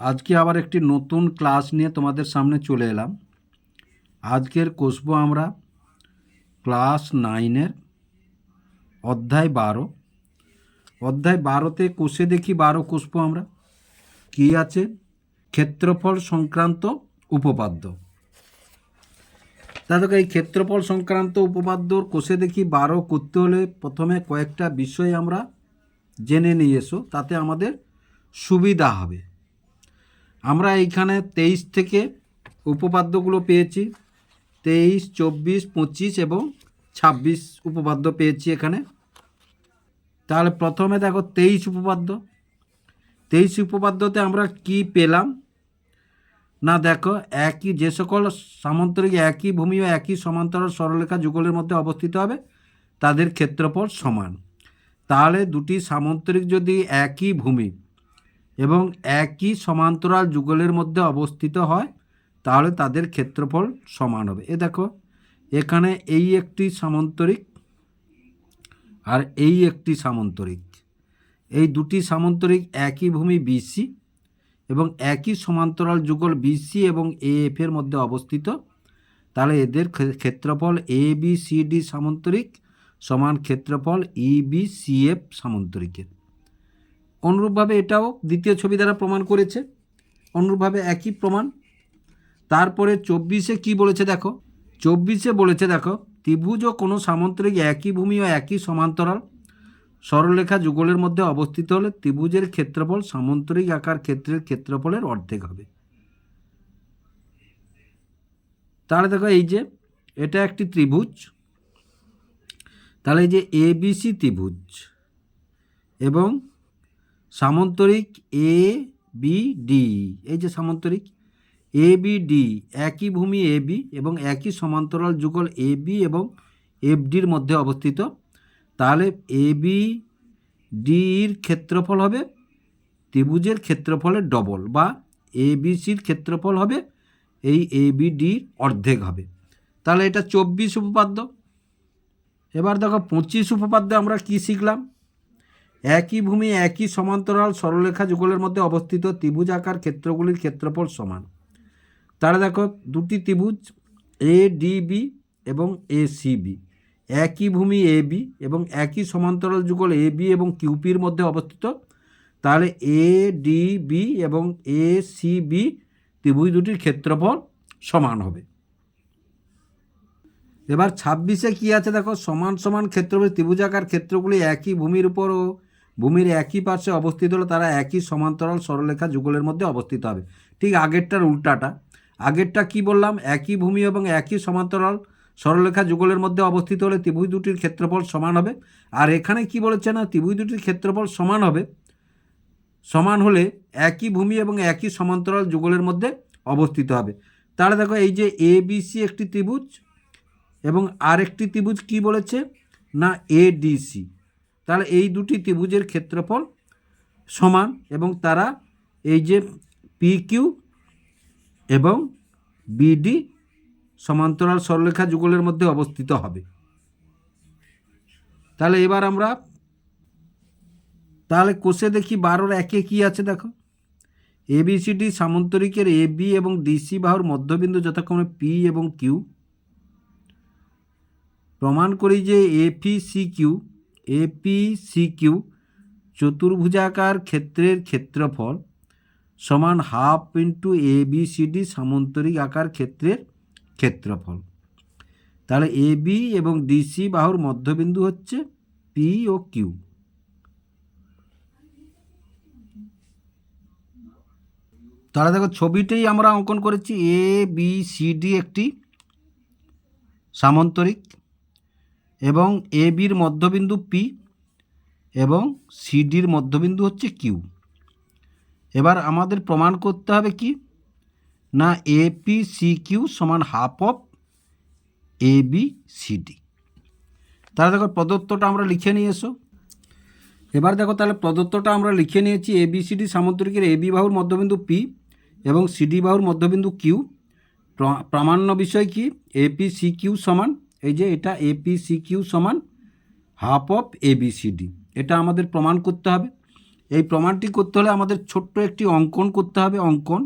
আজকে আবার একটি নতুন ক্লাস নিয়ে তোমাদের সামনে চলে এলাম। আজকের কষবো আমরা ক্লাস নাইনের অধ্যায় বারো। অধ্যায় বারোতে কোষে দেখি বারো কষবো আমরা। কি আছে? ক্ষেত্রফল সংক্রান্ত উপপাদ্য। তাদের এই ক্ষেত্রফল সংক্রান্ত উপপাদ্যর কোষে দেখি বারো করতে হলে প্রথমে কয়েকটা বিষয় আমরা জেনে নিয়ে এসো, তাতে আমাদের সুবিধা হবে। আমরা এইখানে তেইশ থেকে উপপাদ্যগুলো পেয়েছি। তেইশ, চব্বিশ, পঁচিশ এবং ছাব্বিশ উপপাদ্য পেয়েছি এখানে। তাহলে প্রথমে দেখো তেইশ উপপাদ্য। তেইশ উপপাদ্যতে আমরা কি পেলাম? না, দেখো একই যে সকল সামান্তরিক একই ভূমি ও একই সমান্তরাল সরলরেখা যুগলের মধ্যে অবস্থিত হবে, তাদের ক্ষেত্রফল সমান। তাহলে দুটি সামান্তরিক যদি একই ভূমি এবং একই সমান্তরাল যুগলের মধ্যে অবস্থিত হয়, তাহলে তাদের ক্ষেত্রফল সমান হবে। এ দেখো, এখানে এই একটি সামান্তরিক আর এই একটি সামান্তরিক। এই দুটি সামান্তরিক একই ভূমি বিসি এবং একই সমান্তরাল যুগল বিসি এবং এ এফ এর মধ্যে অবস্থিত। তাহলে এদের ক্ষেত্রফল এ বি সি ডি সামান্তরিক সমান ক্ষেত্রফল ই বি সি এফ সামান্তরিকের। অনুরূপভাবে এটাও দ্বিতীয় ছবি দ্বারা প্রমাণ করেছে। অনুরূপভাবে একই প্রমাণ। তারপরে চব্বিশে কি বলেছে দেখো? চব্বিশে বলেছে দেখো, ত্রিভুজ ও কোনো সামান্তরিক একই ভূমি ও একই সমান্তরাল। সরলরেখা যুগলের মধ্যে অবস্থিত হলে ত্রিভুজের ক্ষেত্রফল সামান্তরিক আকার ক্ষেত্রের ক্ষেত্রফলের অর্ধেক হবে। তাহলে দেখো এই যে, এটা একটি ত্রিভুজ। তাহলে এই যে এবিসি ত্রিভুজ। এবং সামান্তরিক এ বি ডি এই যে সামান্তরিক এ বি ডি একই ভূমি এ বি এবং একই সমান্তরাল যুগল এ বি এবং এফ ডির মধ্যে অবস্থিত। তাহলে এ বি ডির ক্ষেত্রফল হবে ত্রিভুজের ক্ষেত্রফলের ডবল বা এ বি সির ক্ষেত্রফল হবে এই এ বি ডির অর্ধেক হবে। তাহলে এটা চব্বিশ উপপাদ্য। এবার দেখো পঁচিশ উপপাদ্য আমরা কি শিখলাম? একই ভূমি, একই সমান্তরাল সরলরেখা যুগলের মধ্যে অবস্থিত ত্রিভুজ আকার ক্ষেত্রগুলির ক্ষেত্রফল সমান। তাহলে দেখো, দুটি ত্রিভুজ এ ডিবি এবং এ সিবি একই ভূমি এ বি এবং একই সমান্তরাল যুগল এ বি এবং কিউপির মধ্যে অবস্থিত। তাহলে এ ডি বি এবং এ সি বি ত্রিভুজ দুটির ক্ষেত্রফল সমান হবে। এবার ছাব্বিশে কী আছে দেখো? সমান সমান ক্ষেত্রফল ত্রিভুজাকার ক্ষেত্রগুলি একই ভূমির উপর ও ভূমির একই পাশে অবস্থিত হলে, তারা একই সমান্তরাল সরলরেখা যুগলের মধ্যে অবস্থিত হবে। ঠিক আগেরটার উল্টাটা। আগেরটা কি বললাম? একই ভূমি এবং একই সমান্তরাল সরলরেখা যুগলের মধ্যে অবস্থিত হলে ত্রিভুজ দুটির ক্ষেত্রফল সমান হবে। আর এখানে কি বলেছে না? ত্রিভুজ দুটির ক্ষেত্রফল সমান হবে। সমান হলে একই ভূমি এবং একই সমান্তরাল যুগলের মধ্যে অবস্থিত হবে। তাহলে দেখো, এই যে এ বি সি একটি ত্রিভুজ এবং আরেকটি ত্রিভুজ কি বলেছে? না এডিসি তাহলে এই দুটি ত্রিভুজের ক্ষেত্রফল সমান এবং তারা এই যে পি কিউ এবং বিডি সমান্তরাল সরলেখা যুগলের মধ্যে অবস্থিত হবে। তাহলে এবার আমরা তাহলে কোষে দেখি বারোর একে কি আছে দেখো। এবিসিডি সামান্তরিকের এ বি এবং ডিসি বাহুর মধ্যবিন্দু যথাক্রমে পি এবং কিউ প্রমাণ করি যে A P C Q A P C Q চতুর্ভুজাকার ক্ষেত্রের ক্ষেত্রফল সমান half into A B C D সামান্তরিক আকার ক্ষেত্রের ক্ষেত্রফল। তাহলে এ বি এবং ডিসি বাহুর মধ্যবিন্দু হচ্ছে পি ও কিউ। তাহলে দেখো ছবিতেই আমরা অঙ্কন করেছি এ বি সি ডি একটি সামান্তরিক এবং এ বির মধ্যবিন্দু পি এবং সিডির মধ্যবিন্দু হচ্ছে কিউ এবার আমাদের প্রমাণ করতে হবে কি? না এ পি সি কিউ সমান half of A B C D তাহলে দেখো প্রদত্তটা আমরা লিখে নিয়ে এসো। এবার দেখো তাহলে প্রদত্তটা আমরা লিখে নিয়েছি এ বি সি ডি সামুদ্রিকের এ বি বাহুর মধ্যবিন্দু পি এবং সিডি বাহুর মধ্যবিন্দু কিউ প্র- প্রামাণ্য বিষয় কি? এপি সি কিউ সমান এই যে এটা এপি সি কিউ সমান half of A B C D এটা আমাদের প্রমাণ করতে হবে। এই প্রমাণটি করতে হলে আমাদের ছোট্ট একটি অঙ্কন করতে হবে, অঙ্কন।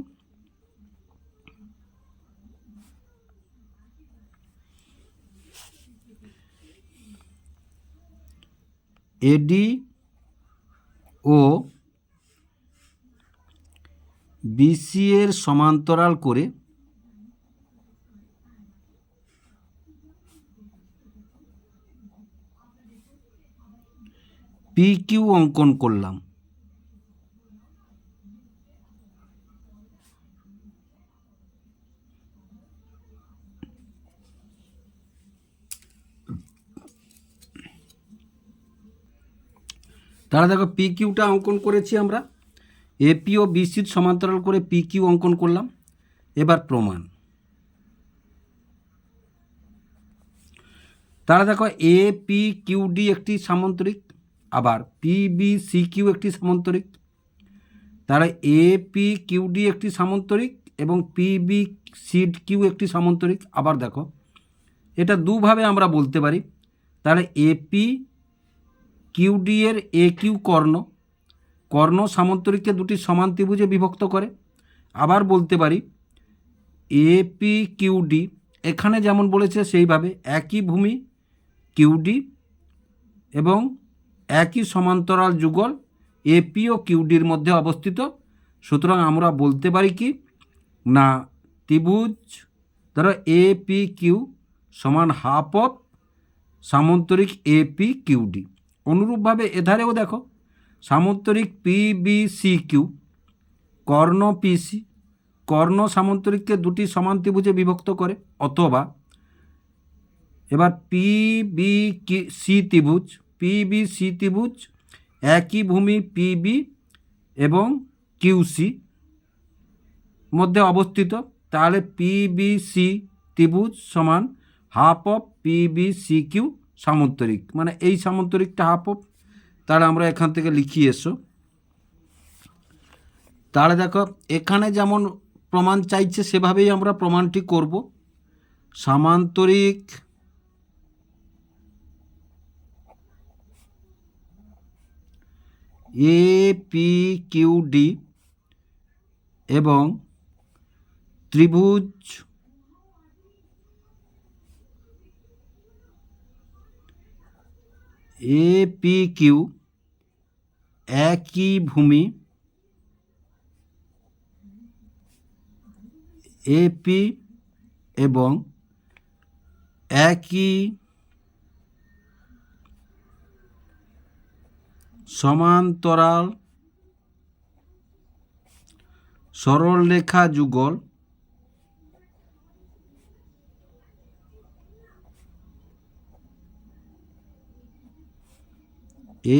এডি ও বিসি এর সমান্তরাল করে পি কিউ অঙ্কন করলাম। তাহলে দেখো পি কিউটা অঙ্কন করেছি আমরা। এপি ও বিসির সমান্তরাল করে পি কিউ অঙ্কন করলাম। এবার প্রমাণ। তাহলে দেখো এ পি কিউ একটি সামান্তরিক। আবার পি বি সি কিউ একটি সামান্তরিক। তারা এ পি কিউ ডি একটি সামান্তরিক এবং পি বি সি কিউ একটি সামান্তরিক। আবার দেখো, এটা দুভাবে আমরা বলতে পারি। তাহলে এপি কিউডি এর এ কিউ কর্ণ। কর্ণ সামান্তরিককে দুটি সমান ত্রিভুজে বিভক্ত করে। আবার বলতে পারি এপি কিউডি এখানে যেমন বলেছে সেইভাবে একই ভূমি কিউডি এবং একই সমান্তরাল যুগল এপি ও কিউডির মধ্যে অবস্থিত। সুতরাং আমরা বলতে পারি কি? না, ত্রিভুজ, ধরো এপি কিউ সমান হাফ অফ সামান্তরিক এপি কিউডি অনুরূপভাবে এধারেও দেখো, সামান্তরিক পি বি সি কিউ কর্ণ পিসি কর্ণ সামন্তরিককে দুটি সমান ত্রিভুজে বিভক্ত করে, অথবা এবার পি বি সি ত্রিভুজ পি বি সি ত্রিভুজ, একই ভূমি পি বি এবং কিউসি মধ্যে অবস্থিত। তাহলে পি বি সি ত্রিভুজ সমান half of P B C Q সামান্তরিক। মানে এই সামান্তরিকটা হাফ অফ তাহলে আমরা এখান থেকে লিখি এসো। তাহলে দেখো, এখানে যেমন প্রমাণ চাইছে, সেভাবেই আমরা প্রমাণটি করব। সামান্তরিক এ পি কিউ ডি এবং ত্রিভুজ এ পি কিউ একই ভূমি এপি এবং একই সমান্তরাল সরলরেখা যুগল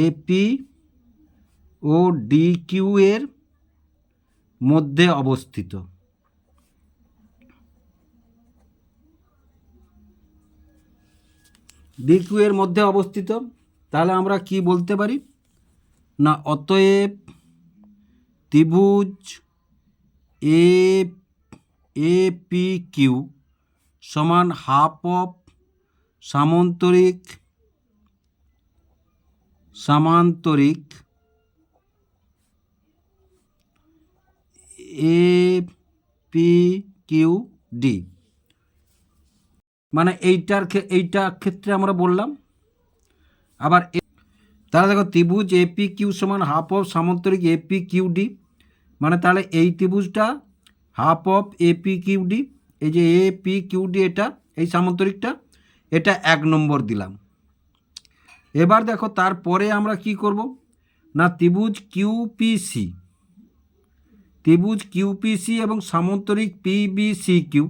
এপি ও ডিকিউ এর মধ্যে অবস্থিত। ডিকিউ এর মধ্যে অবস্থিত। তাহলে আমরা কি বলতে পারি? না, অতএব ত্রিভুজ এ এ, পি, কিউ সমান হাফ অফ সামান্তরিক সামান্তরিক এ, পি, কিউ, ডি। মানে এইটার এইটা ক্ষেত্রে আমরা বললাম, আবার তাহলে দেখো ত্রিভুজ এপি কিউ সমান হাফ অফ সামান্তরিক এপি কিউ ডি মানে তাহলে এই ত্রিভুজটা half of A P Q D এই যে এপি কিউ ডি এটা, এই সামান্তরিকটা, এটা এক নম্বর দিলাম। এবার দেখো তারপরে আমরা কি করব? না, ত্রিভুজ কিউপিসি ত্রিভুজ কিউপিসি এবং সামান্তরিক পিবিসি কিউ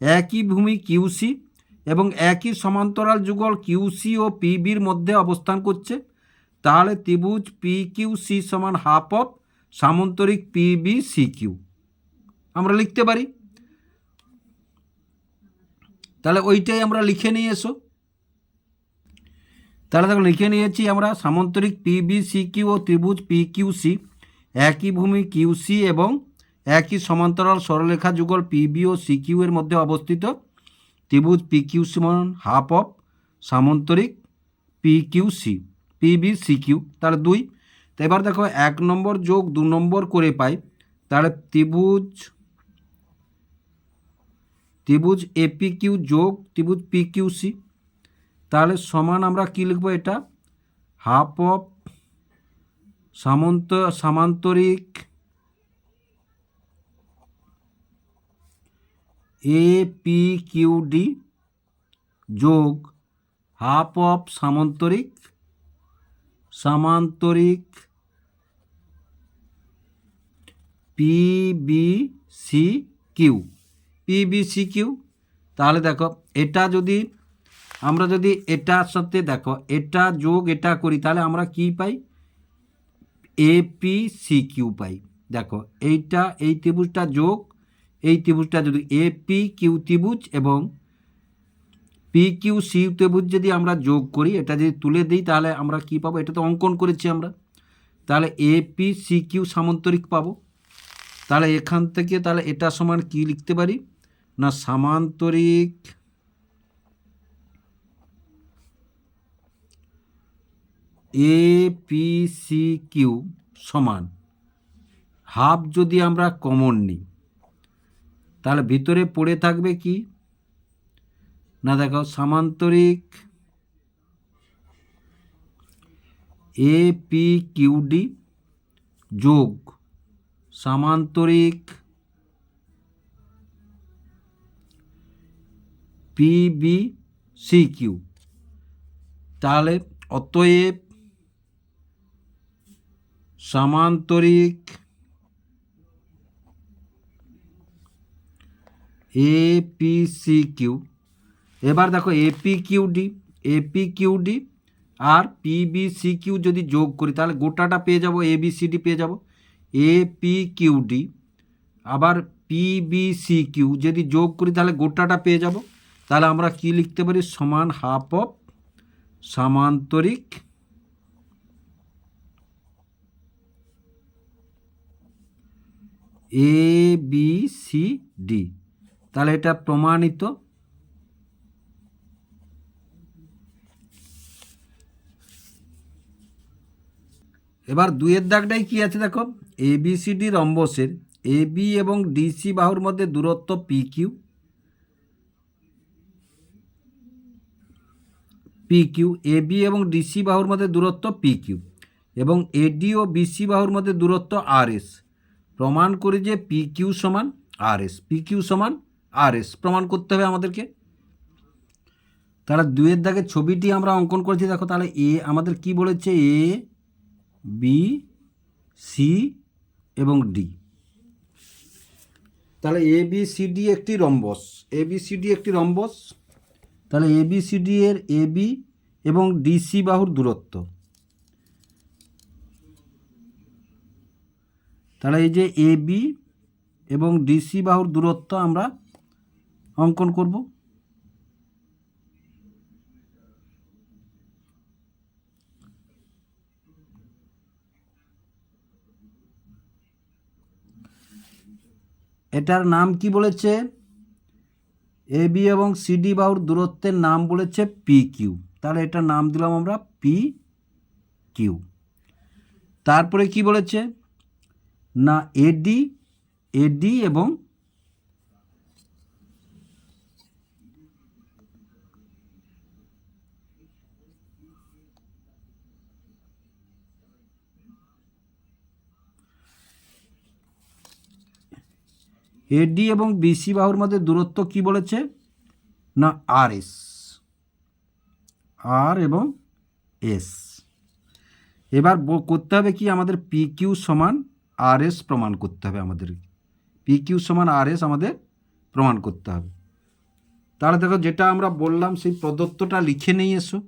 একই ভূমি কিউসি এবং একই সমান্তরাল যুগল কিউসি ও পিবির মধ্যে অবস্থান করছে। তাহলে ত্রিভুজ পি কিউ সি সমান হাফ অফ সামান্তরিক পিবি সি কিউ আমরা লিখতে পারি? তাহলে ওইটাই আমরা লিখে নিয়ে এসো। তাহলে দেখো, লিখে নিয়েছি আমরা সামান্তরিক পিবি সি কিউ ও ত্রিভুজ পি কিউ সি একই ভূমি কিউসি এবং একই সমান্তরাল সরলরেখা যুগল পিবি ও সি কিউ এর মধ্যে অবস্থিত। ত্রিভুজ পি কিউ সমান half of সামান্তরিক P Q C P B C, Q তাহলে দুই। তো এবার দেখো এক নম্বর যোগ দু নম্বর করে পাই, তাহলে ত্রিভুজ ত্রিভুজ এপি কিউ যোগ ত্রিভুজ পি, কিউ, সি। তাহলে সমান আমরা কী লিখব এটা? হাফ অফ সামন্ত, সামান্তরিক এ, পি, কিউ, ডি যোগ হাফ অফ সামান্তরিক সামান্তরিক P B C Q P B C Q তাহলে দেখো, এটা যদি, আমরা যদি এটার সাথে দেখো, এটা যোগ এটা করি, তাহলে আমরা কি পাই? এ পি সি কিউ পাই। দেখো, এইটা, এই ত্রিভুজটা যোগ, এই ত্রিভুজটা যদি এ পি কিউ ত্রিভুজ এবং পি কিউ সি ত্রিভুজ যদি আমরা যোগ করি, এটা যদি তুলে দিই, তাহলে আমরা কি পাবো? এটা তো অঙ্কন করেছি আমরা। তাহলে এ পি সি কিউ সামান্তরিক পাবো। তাহলে এখান থেকে তাহলে এটা সমান কি লিখতে পারি? না, সামান্তরিক এ পি সি কিউ সমান। হাফ যদি আমরা কমন নিই, তাহলে ভিতরে পড়ে থাকবে কি? না দেখো সামান্তরিক এ পি কিউ ডি যোগ সামান্তরিক পি বি সি কিউ তাহলে অতএব সামান্তরিক এ পি সি কিউ এবার দেখো A P Q D A P Q D R P B C Q যদি যোগ করি, তাহলে গোটাটা পেয়ে যাব এ বি সি ডি পেয়ে যাব। এ পি কিউ ডি আবার পি বি সি কিউ যদি যোগ করি, তাহলে গোটাটা পেয়ে যাব। তাহলে আমরা কি লিখতে পারি? সমান হাফ অফ সামান্তরিক এ বি সি ডি তাহলে এটা প্রমাণিত। এবার দুইয়ের দাগটাই কি আছে দেখো? এ বি সি ডি রম্বসের। এ বি এবং ডিসি বাহুর মধ্যে দূরত্ব P Q P Q A B এবং ডিসি বাহুর মধ্যে দূরত্ব পি কিউ এবং এডি ও বিসি বাহুর মধ্যে দূরত্ব আর এস প্রমাণ করি যে পি কিউ সমান আর এস পি কিউ সমান আর এস প্রমাণ করতে হবে আমাদেরকে। তাহলে দুয়ের দাগে ছবিটি আমরা অঙ্কন করেছি, দেখো তাহলে এ আমাদের কি বলেছে? এ বি, সি এবং ডি। তাহলে এ, বি, সি, ডি একটি rhombus. A, B, C, D একটি রম্বস। তাহলে এ, বি, সি, ডি এর এ, বি এবং ডিসি বাহুর দূরত্ব। তাহলে এই যে এ, বি এবং ডিসি বাহুর দূরত্ব আমরা অঙ্কন করব। এটার নাম কি বলেছে? এ বি এবং সিডি বাহুর দূরত্বের নাম বলেছে পি কিউ তাহলে এটার নাম দিলাম আমরা পি কিউ তারপরে কি বলেছে? না এডি এডি এবং এডি এবং বিসি বাহুর মধ্যে দূরত্ব কি বলেছে? না আর এস আর এবং এস এবার করতে হবে কি? আমাদের পি কিউ সমান আর এস প্রমাণ করতে হবে আমাদের। পি কিউ সমান আর এস আমাদের প্রমাণ করতে হবে। তাহলে দেখো যেটা আমরা বললাম, সেই প্রদত্তটা লিখে নিয়ে এসো।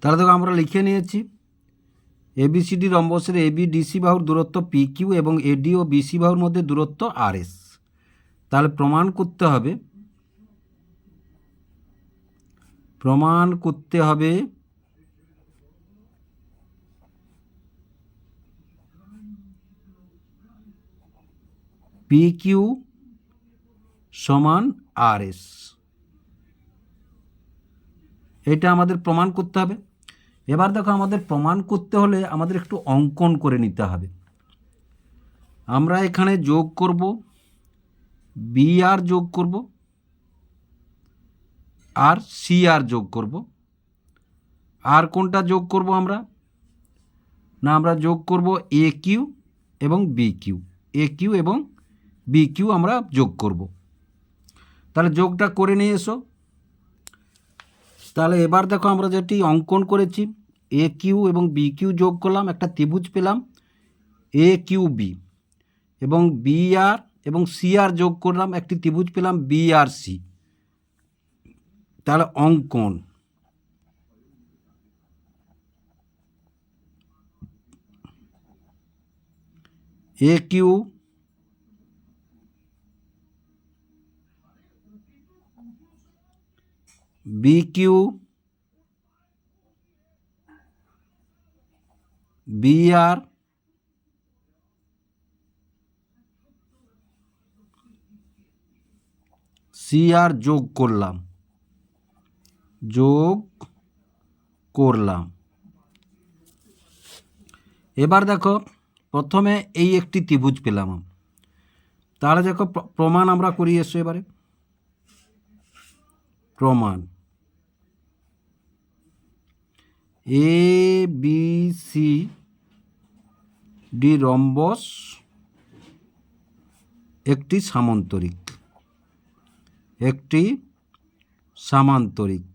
তাহলে দেখো আমরা লিখে নিয়েছি। এবিসিডি রম্বসের এবি ডিসি বাহুর দূরত্ব পি কিউ এবং এডি ও বিসি বাহুর মধ্যে দূরত্ব আর এস তাহলে প্রমাণ করতে হবে। প্রমাণ করতে হবে পি কিউ সমান আর এস এটা আমাদের প্রমাণ করতে হবে। এবার দেখো আমাদের প্রমাণ করতে হলে আমাদের একটু অঙ্কন করে নিতে হবে। আমরা এখানে যোগ করব বি আর যোগ করব, আর সি আর যোগ করব। আর কোনটা যোগ করব আমরা? না, আমরা যোগ করব এ কিউ এবং বি কিউ এ কিউ এবং বি কিউ আমরা যোগ করব। তাহলে যোগটা করে নিয়ে এসো। তাহলে এবার দেখো আমরা যেটি অঙ্কন করেছি এ কিউ এবং বি কিউ যোগ করলাম, একটা ত্রিভুজ পেলাম এ কিউ বি এবং বি আর এবং সি আর যোগ করলাম, একটি ত্রিভুজ পেলাম বি আর সি তাহলে অঙ্কন। এ কিউ আর সি আর যোগ করলাম যোগ করলাম। এবার দেখো, প্রথমে এই একটি ত্রিভুজ পেলাম তাহলে দেখো, প্র- প্রমাণ আমরা করি এসো এবারে। প্রমাণ। A B C D rhombus একটি সামান্তরিক একটি সামান্তরিক।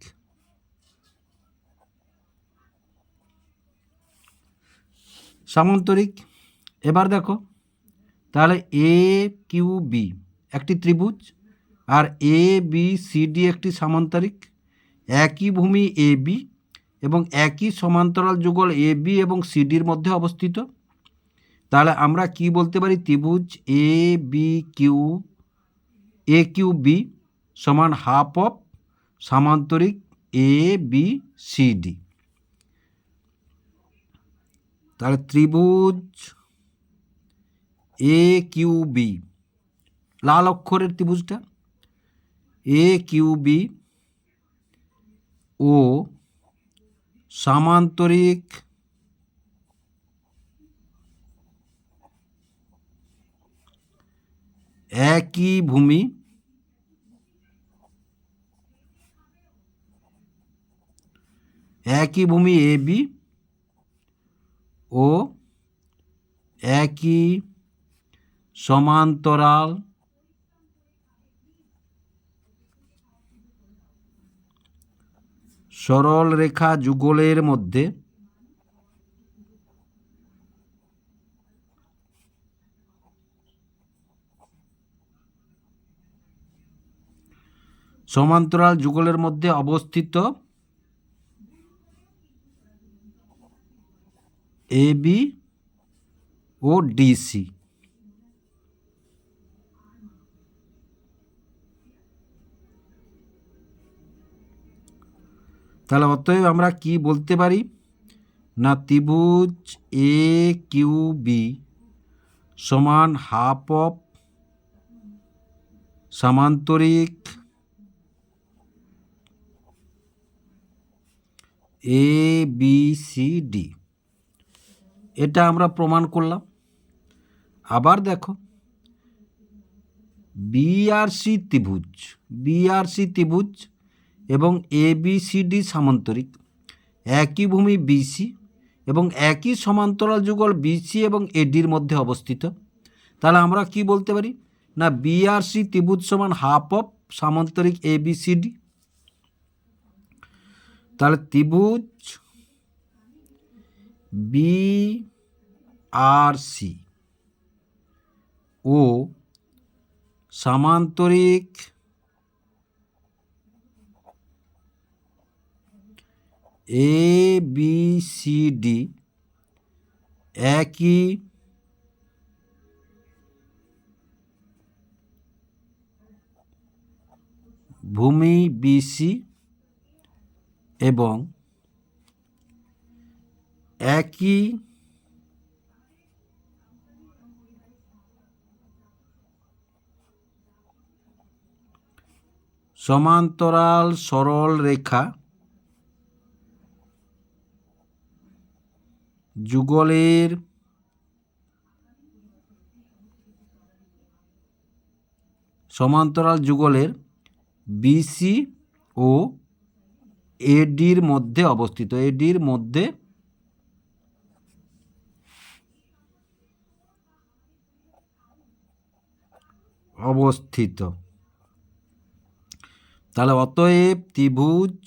সামান্তরিক, এবার দেখো, তাহলে এ কিউ বি একটি ত্রিভুজ, আর এ বি সি ডি একটি সামান্তরিক, একই ভূমি এ বি এবং একই সমান্তরাল যুগল এ বি এবং সিডির মধ্যে অবস্থিত। তাহলে আমরা কি বলতে পারি? ত্রিভুজ A B Q A Q B সমান হাফ অফ সামান্তরিক এ বি সি ডি তাহলে ত্রিভুজ এ কিউ বি লাল অক্ষরের ত্রিভুজটা। এ কিউ বি ও সামান্তরিক একই ভূমি একই ভূমি এ বি ও একই সমান্তরাল সরল রেখা যুগলের মধ্যে সমান্তরাল যুগলের মধ্যে অবস্থিত এ বি ও ডিসি তাহলে অতএব আমরা কি বলতে পারি? না ত্রিভুজ এ কিউ বি সমান হাফ অফ সামান্তরিক এ বি সি ডি এটা আমরা প্রমাণ করলাম। আবার দেখো বিআরসি ত্রিভুজ বিআরসি ত্রিভুজ এবং এ বি সি ডি সামান্তরিক। একই ভূমি বিসি এবং একই সমান্তরাল যুগল বিসি এবং এডির মধ্যে অবস্থিত। তাহলে আমরা কি বলতে পারি? না বিআরসি ত্রিভুজ সমান হাফ অফ সামান্তরিক এ বি সি ডি তাহলে ত্রিভুজ বি আর সি ও সামান্তরিক এ বি সি ডি একই ভূমি বিসি এবং একই সমান্তরাল সরল রেখা যুগলের সমান্তরাল যুগলের বিসি ও এডির মধ্যে অবস্থিত। এডির মধ্যে অবস্থিত। তাহলে অতএব ত্রিভুজ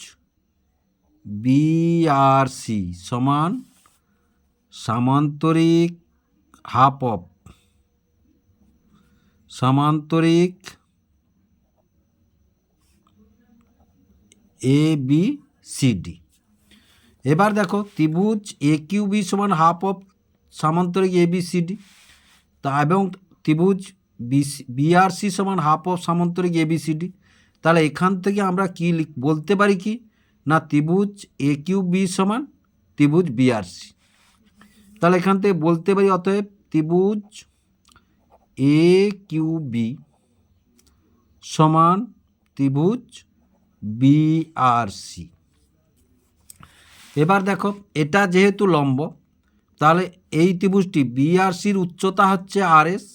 বিআরসি সমান সামান্তরিক হাফ অফ। সামান্তরিক এ বি সি ডি এবার দেখো, ত্রিভুজ এ কিউ বি সমান হাফ অফ সামান্তরিক এ বি সি ডি তা এবং ত্রিভুজ বিআরসি সমান হাফ অফ সামান্তরিক এ বি সি ডি তাহলে এখান থেকে আমরা কি বলতে পারি কি? না, ত্রিভুজ এ কিউ বি সমান ত্রিভুজ বিআরসি তাহলে এখান থেকে বলতে পারি অতএব ত্রিভুজ এ কিউ বি সমান ত্রিভুজ বিআরসি এবার দেখো, এটা যেহেতু লম্ব, তাহলে এই ত্রিভুজটি বিআরসির উচ্চতা হচ্ছে আরএস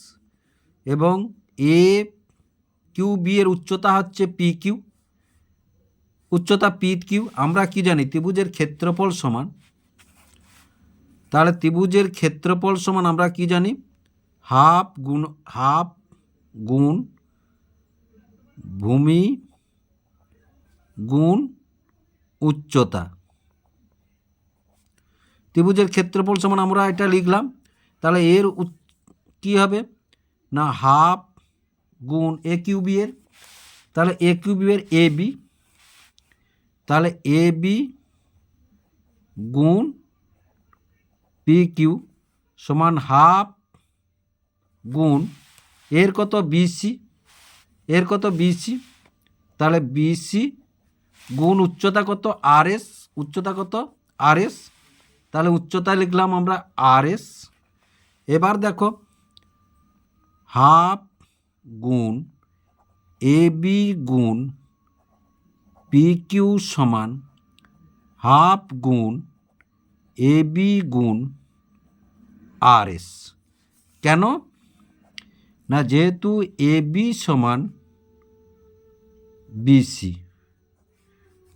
এবং এ কিউ বি এর উচ্চতা হচ্ছে পি কিউ উচ্চতা পি কিউ আমরা কি জানি? ত্রিভুজের ক্ষেত্রফল সমান। তাহলে ত্রিভুজের ক্ষেত্রফল সমান আমরা কি জানি? হাফ গুণ হাফ গুণ ভূমি গুণ উচ্চতা। ত্রিভুজের ক্ষেত্রফল সমান আমরা এটা লিখলাম। তাহলে এর কী হবে? না, হাফ গুণ এ কিউবি এর। তাহলে এ কিউবি এর এ বি। তাহলে এ বি গুণ পি কিউ সমান হাফ গুণ এর কত বিসি এর কত বিসি তাহলে বিসি গুণ উচ্চতা কত আর এস উচ্চতা কত আর এস তাহলে উচ্চতা লিখলাম আমরা আর এস এবার দেখো হাফ গুণ এ বি গুণ পি কিউ সমান হাফ গুণ এ বি গুণ আর এস। কেন? না, যেহেতু এ বি সমান বিসি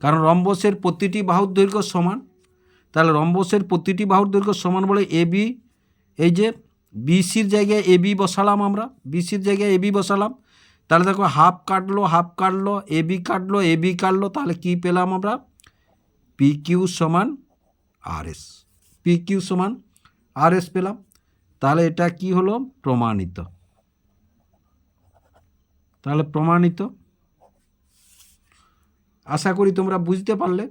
কারণ রম্বসের প্রতিটি বাহুর দৈর্ঘ্য সমান। তাহলে রম্বসের প্রতিটি বাহুর দৈর্ঘ্য সমান বলে এ বি, এই যে বিসির জায়গায় এ বি বসালাম আমরা বিসির জায়গায় এ বি বসালাম। তাহলে দেখো, হাফ কাটলো হাফ কাটলো, এ বি কাটলো, এ বি কাটলো, তাহলে কী পেলাম আমরা? পি কিউ সমান আর এস পি কিউ সমান আর এস পেলাম। তাহলে এটা কি হলো? প্রমাণিত। তাহলে প্রমাণিত। আশা করি তোমরা বুঝতে পারলে।